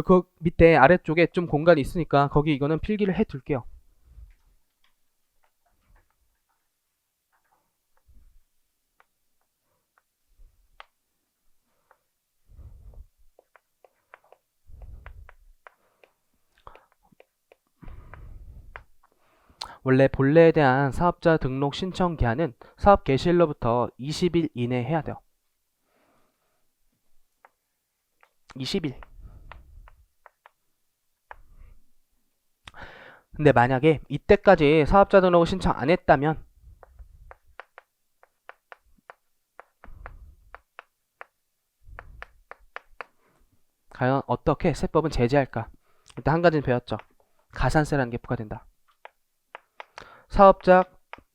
그 밑에 아래쪽에 좀 공간이 있으니까 거기 이거는 필기를 해 둘게요. 원래 본래에 대한 사업자 등록 신청 기한은 사업 개시일로부터 20일 이내에 해야 돼요. 20일. 근데 만약에 이때까지 사업자 등록을 신청 안 했다면 과연 어떻게 세법은 제재할까? 일단 한 가지는 배웠죠. 가산세라는 게 부과된다. 사업자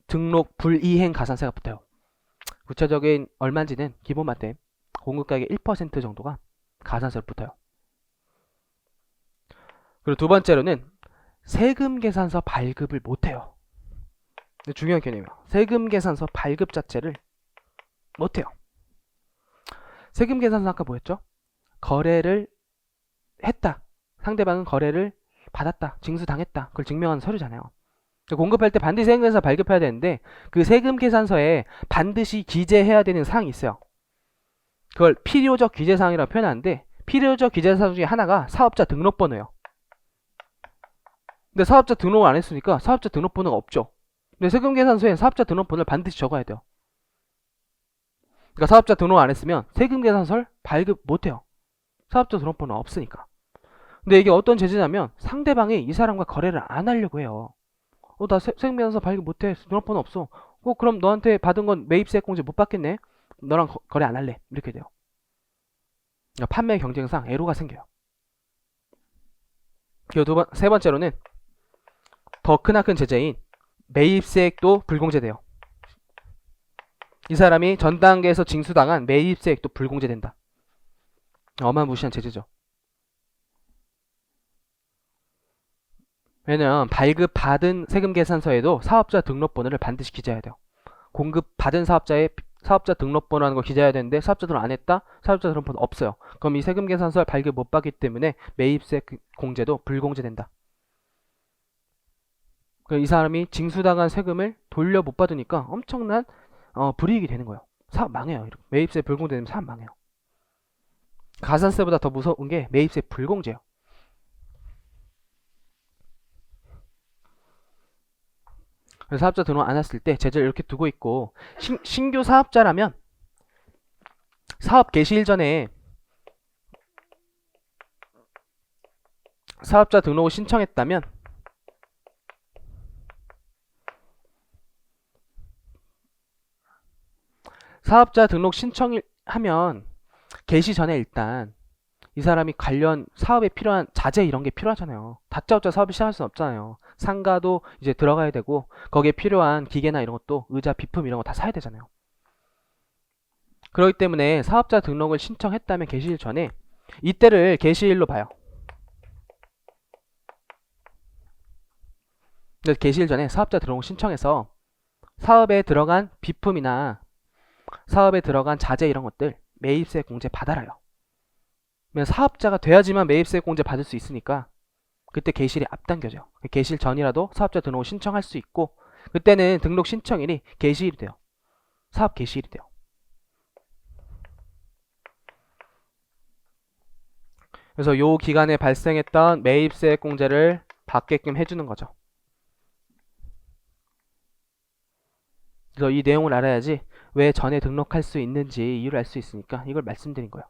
등록 불이행 가산세가 붙어요. 구체적인 얼마인지는 기본 맛대 공급가액의 1% 정도가 가산세로 붙어요. 그리고 두 번째로는 세금 계산서 발급을 못해요. 근데 중요한 개념이에요. 세금 계산서 발급 자체를 못해요. 세금 계산서 아까 뭐였죠? 거래를 했다. 상대방은 거래를 받았다. 징수당했다. 그걸 증명하는 서류잖아요. 공급할 때 반드시 세금 계산서 발급해야 되는데 그 세금 계산서에 반드시 기재해야 되는 사항이 있어요. 그걸 필요적 기재사항이라고 표현하는데 필요적 기재사항 중에 하나가 사업자 등록번호예요. 근데 사업자 등록을 안 했으니까 사업자 등록번호가 없죠. 근데 세금 계산서에 사업자 등록번호를 반드시 적어야 돼요. 그러니까 사업자 등록 안 했으면 세금 계산서를 발급 못 해요. 사업자 등록번호 없으니까. 근데 이게 어떤 제재냐면 상대방이 이 사람과 거래를 안 하려고 해요. 어, 나 세- 세금 계산서 발급 못 해. 등록번호 없어. 어, 그럼 너한테 받은 건 매입세 공제 못 받겠네. 너랑 거, 거래 안 할래. 이렇게 돼요. 그러니까 판매 경쟁상 애로가 생겨요. 그리고 두 번, 세 번째로는 더 크나큰 제재인 매입세액도 불공제돼요. 이 사람이 전 단계에서 징수당한 매입세액도 불공제된다. 어마무시한 제재죠. 왜냐면 발급 받은 세금 계산서에도 사업자 등록번호를 반드시 기재해야 돼요. 공급 받은 사업자의 사업자 등록번호라는 걸 기재해야 되는데 사업자 등록 안 했다? 사업자 등록번호 없어요. 그럼 이 세금 계산서를 발급 못 받기 때문에 매입세 공제도 불공제된다. 그이 사람이 징수당한 세금을 돌려 못 받으니까 엄청난 어, 불이익이 되는 거예요. 사업 망해요. 이렇게. 매입세 불공제되면 사업 망해요. 가산세보다 더 무서운 게 매입세 불공제예요. 그래서 사업자 등록 안 했을 때 제재를 이렇게 두고 있고 신, 신규 사업자라면 사업 개시일 전에 사업자 등록을 신청했다면 사업자 등록 신청하면 개시 전에 일단 이 사람이 관련 사업에 필요한 자재 이런 게 필요하잖아요. 다짜고짜 사업을 시작할 수는 없잖아요. 상가도 이제 들어가야 되고 거기에 필요한 기계나 이런 것도 의자, 비품 이런 거 다 사야 되잖아요. 그렇기 때문에 사업자 등록을 신청했다면 개시일 전에 이때를 개시일로 봐요. 개시일 전에 사업자 등록을 신청해서 사업에 들어간 비품이나 사업에 들어간 자재 이런 것들 매입세 공제 받아라요. 사업자가 돼야지만 매입세 공제 받을 수 있으니까 그때 개실이 앞당겨져. 개실 전이라도 사업자 등록을 신청할 수 있고 그때는 등록 신청일이 개시일이 돼요. 사업 개시일이 돼요. 그래서 요 기간에 발생했던 매입세 공제를 받게끔 해주는 거죠. 그래서 이 내용을 알아야지 왜 전에 등록할 수 있는지 이유를 알 수 있으니까 이걸 말씀드린 거예요.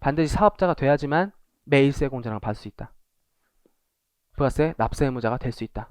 반드시 사업자가 돼야지만 매입세 공제를 받을 수 있다. 부가세 납세 의무자가 될 수 있다.